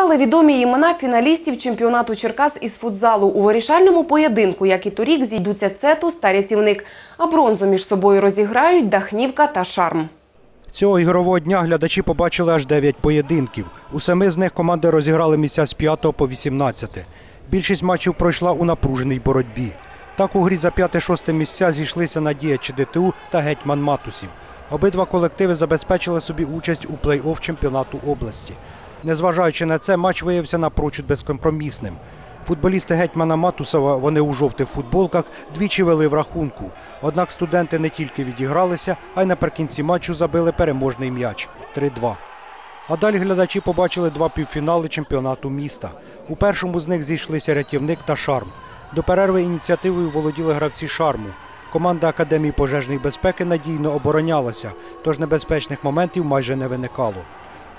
Стали відомі імена фіналістів чемпіонату Черкас із футзалу. У вирішальному поєдинку, як і торік, зійдуться Цетус та рятівник. А бронзу між собою розіграють Дахнівка та Шарм. Цього ігрового дня глядачі побачили аж 9 поєдинків. У семи з них команди розіграли місця з 5 по 18. Більшість матчів пройшла у напруженій боротьбі. Так у грі за 5-6 місця зійшлися Надія ЧДТУ та Гетьман Матусів. Обидва колективи забезпечили собі участь у плей-офф чемпіонату області. Незважаючи на це, матч виявився напрочуд безкомпромісним. Футболісти гетьмана Матусова, вони у жовтих футболках, двічі вели в рахунку. Однак студенти не тільки відігралися, а й наприкінці матчу забили переможний м'яч 3-2. А далі глядачі побачили два півфінали чемпіонату міста. У першому з них зійшлися рятівник та шарм. До перерви ініціативою володіли гравці шарму. Команда Академії пожежної безпеки надійно оборонялася, тож небезпечних моментів майже не виникало.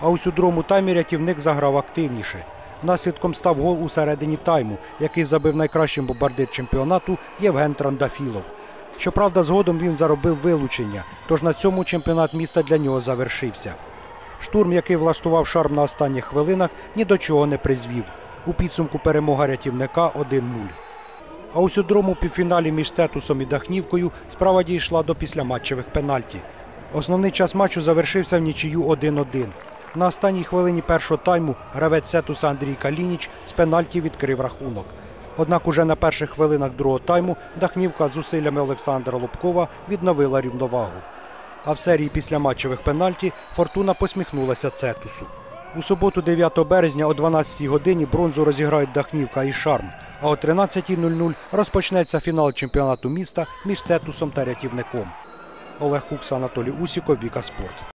А ось у другому таймі рятівник заграв активніше. Наслідком став гол у середині тайму, який забив найкращим бомбардир чемпіонату Євген Трандафілов. Щоправда, згодом він заробив вилучення, тож на цьому чемпіонат міста для нього завершився. Штурм, який влаштував шарм на останніх хвилинах, ні до чого не призвів. У підсумку перемога рятівника 1-0. А ось у другому півфіналі між Цетусом і Дахнівкою справа дійшла до післяматчевих пенальті. Основний час матчу завершився в нічию 1-1. На останній хвилині першого тайму гравець Цетуса Андрій Калініч з пенальті відкрив рахунок. Однак уже на перших хвилинах другого тайму Дахнівка з зусиллями Олександра Лобкова відновила рівновагу. А в серії післяматчевих пенальті Фортуна посміхнулася Цетусу. У суботу, 9 березня о 12-й годині бронзу розіграють Дахнівка і Шарм. А о 13.00 розпочнеться фінал чемпіонату міста між Цетусом та рятівником. Олег Кукса, Анатолій Усіков, Віка Спорт.